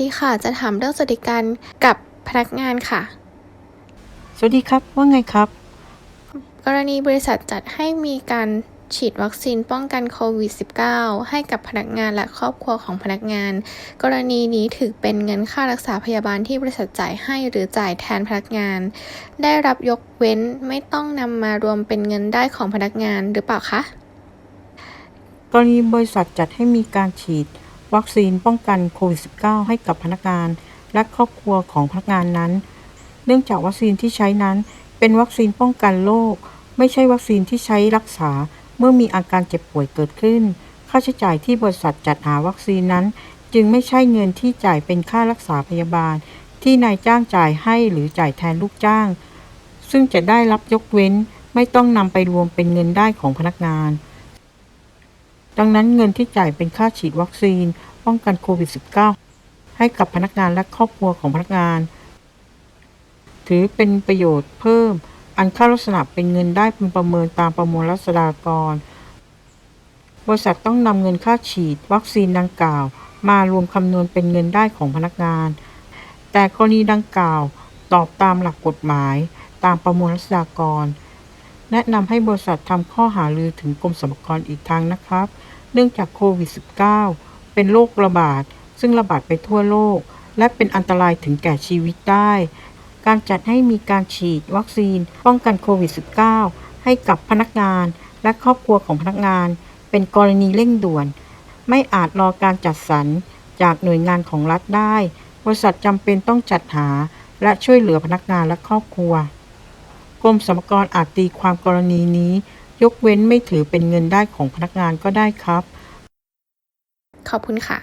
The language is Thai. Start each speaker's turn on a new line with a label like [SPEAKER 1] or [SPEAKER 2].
[SPEAKER 1] ดีค่ะ จะถามเรื่องสวัสดิการกับพนักงานค่ะ
[SPEAKER 2] สวัสดีครับ ว่าไงครับ
[SPEAKER 1] กรณีบริษัทจัดให้มีการฉีดวัคซีนป้องกันโควิด -19 ให้กับพนักงานและครอบครัวของพนักงาน กรณีนี้ถือเป็นเงินค่ารักษาพยาบาลที่บริษัทจ่ายให้หรือจ่ายแทนพนักงาน ได้รับยกเว้นไม่ต้องนำมารวมเป็นเงินได้ของพนักงานหรือเปล่าคะ
[SPEAKER 2] กรณีบริษัทจัดให้มีการฉีด วัคซีนป้องกันโควิด -19 ให้กับพนักงานและครอบครัวของพนักงานนั้น เนื่องจากวัคซีนที่ใช้นั้น เป็นวัคซีนป้องกันโรคไม่ใช่วัคซีนที่ใช้รักษาเมื่อมีอาการเจ็บป่วยเกิดขึ้น ค่าใช้จ่ายที่บริษัทจัดหาวัคซีนนั้น จึงไม่ใช่เงินที่จ่ายเป็นค่ารักษาพยาบาล ที่นายจ้างจ่ายให้หรือจ่ายแทนลูกจ้าง ซึ่งจะได้รับยกเว้นไม่ต้องนำไปรวมเป็นเงินได้ของพนักงาน ดังนั้นเงินที่จ่ายเป็นค่าฉีดวัคซีน ป้องกันโควิด -19 ให้กับพนักงานและครอบครัวของพนักงาน ถือเป็นประโยชน์เพิ่ม อันค่าลักษณะเป็นเงินได้พึงประเมินตามประมวลรัษฎากร บริษัทต้องนำเงินค่าฉีดวัคซีนดังกล่าว มารวมคำนวณเป็นเงินได้ของพนักงาน แต่กรณีดังกล่าวตอบตามหลักกฎหมาย ตามประมวลรัษฎากร แนะนำให้บริษัททำข้อหารือถึงกรมสรรพากรอีกทางนะครับ เนื่องจากโควิด -19 เป็นโรคระบาด ซึ่งระบาดไปทั่วโลก และเป็นอันตรายถึงแก่ชีวิตได้ การจัดให้มีการฉีดวัคซีน ป้องกันโควิด -19 ให้กับพนักงาน และครอบครัวของพนักงาน เป็นกรณีเร่งด่วน ไม่อาจรอการจัดสรรจากหน่วยงานของรัฐได้ บริษัทจำเป็นต้องจัดหาและช่วยเหลือพนักงานและครอบครัว กรมสรรพากรอาจตีความกรณีนี้ ยกเว้นไม่ถือเป็นเงินได้ของพนักงานก็ได้ครับ
[SPEAKER 1] ขอบคุณค่ะ